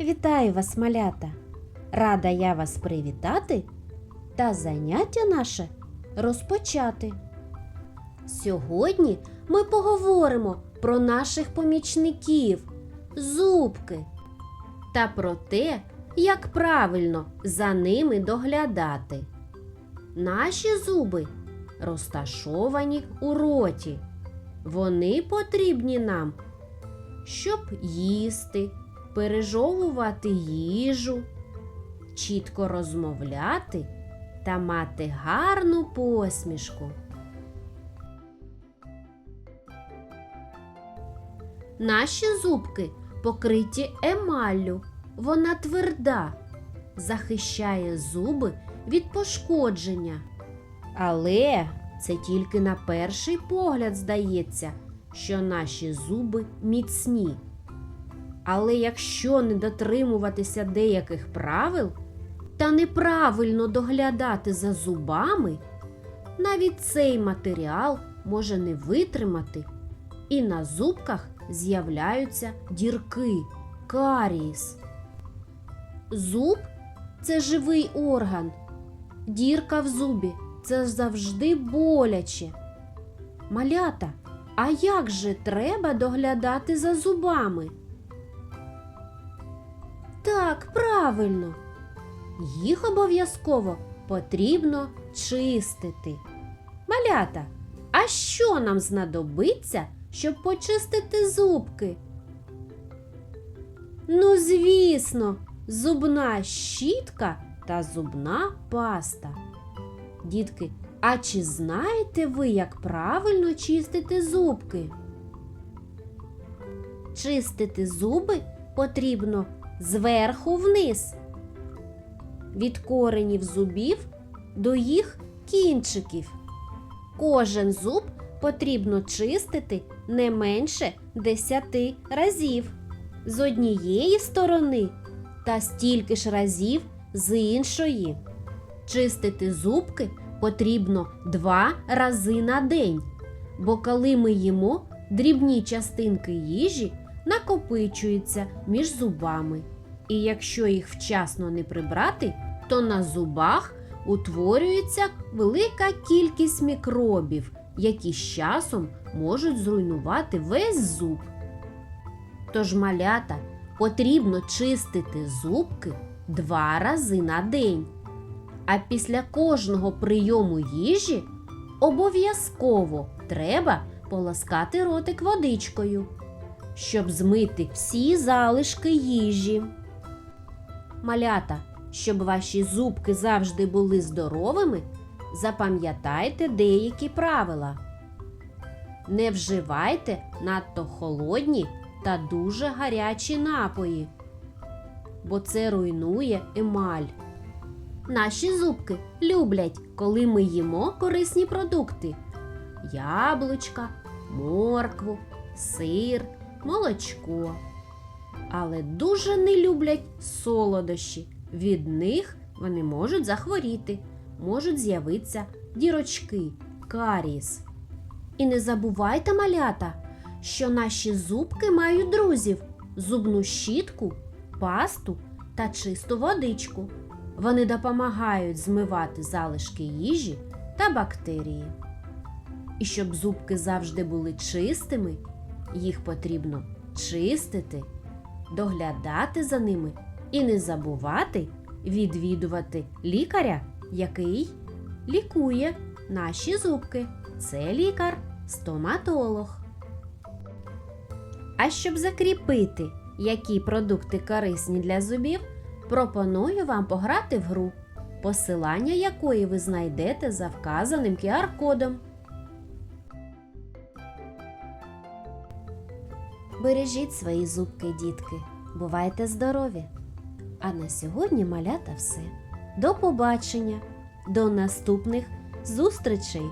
Вітаю вас, малята! Рада я вас привітати та заняття наше розпочати. Сьогодні ми поговоримо про наших помічників, зубки та про те, як правильно за ними доглядати. Наші зуби розташовані у роті. Вони потрібні нам, щоб їсти, пережовувати їжу, чітко розмовляти та мати гарну посмішку. Наші зубки покриті емаллю. Вона тверда, захищає зуби від пошкодження. Але це тільки на перший погляд здається, що наші зуби міцні. Але якщо не дотримуватися деяких правил та неправильно доглядати за зубами, навіть цей матеріал може не витримати, і на зубках з'являються дірки, карієс. Зуб це живий орган. Дірка в зубі це завжди боляче. Малята, а як же треба доглядати за зубами? Так, правильно. Їх обов'язково потрібно чистити. Малята, а що нам знадобиться, щоб почистити зубки? Ну, звісно, зубна щітка та зубна паста. Дітки, а чи знаєте ви, як правильно чистити зубки? Чистити зуби потрібно зверху вниз, від коренів зубів до їх кінчиків. Кожен зуб потрібно чистити не менше 10 разів з однієї сторони та стільки ж разів з іншої. Чистити зубки потрібно два рази на день, бо коли ми їмо, дрібні частинки їжі накопичуються між зубами. І якщо їх вчасно не прибрати, то на зубах утворюється велика кількість мікробів, які з часом можуть зруйнувати весь зуб. Тож малята потрібно чистити зубки два рази на день. А після кожного прийому їжі обов'язково треба полоскати ротик водичкою, щоб змити всі залишки їжі. Малята, щоб ваші зубки завжди були здоровими, запам'ятайте деякі правила. Не вживайте надто холодні та дуже гарячі напої, бо це руйнує емаль. Наші зубки люблять, коли ми їмо корисні продукти: яблучка, моркву, сир, молочко. Але дуже не люблять солодощі. Від них вони можуть захворіти, можуть з'явитися дірочки, каріс. І не забувайте, малята, що наші зубки мають друзів: зубну щітку, пасту та чисту водичку. Вони допомагають змивати залишки їжі та бактерії. І щоб зубки завжди були чистими, їх потрібно чистити, доглядати за ними і не забувати відвідувати лікаря, який лікує наші зубки. Це лікар, стоматолог. А щоб закріпити, які продукти корисні для зубів, пропоную вам пограти в гру, посилання якої ви знайдете за вказаним QR-кодом. Бережіть свої зубки, дітки. Бувайте здорові! А на сьогодні малята все. До побачення, до наступних зустрічей!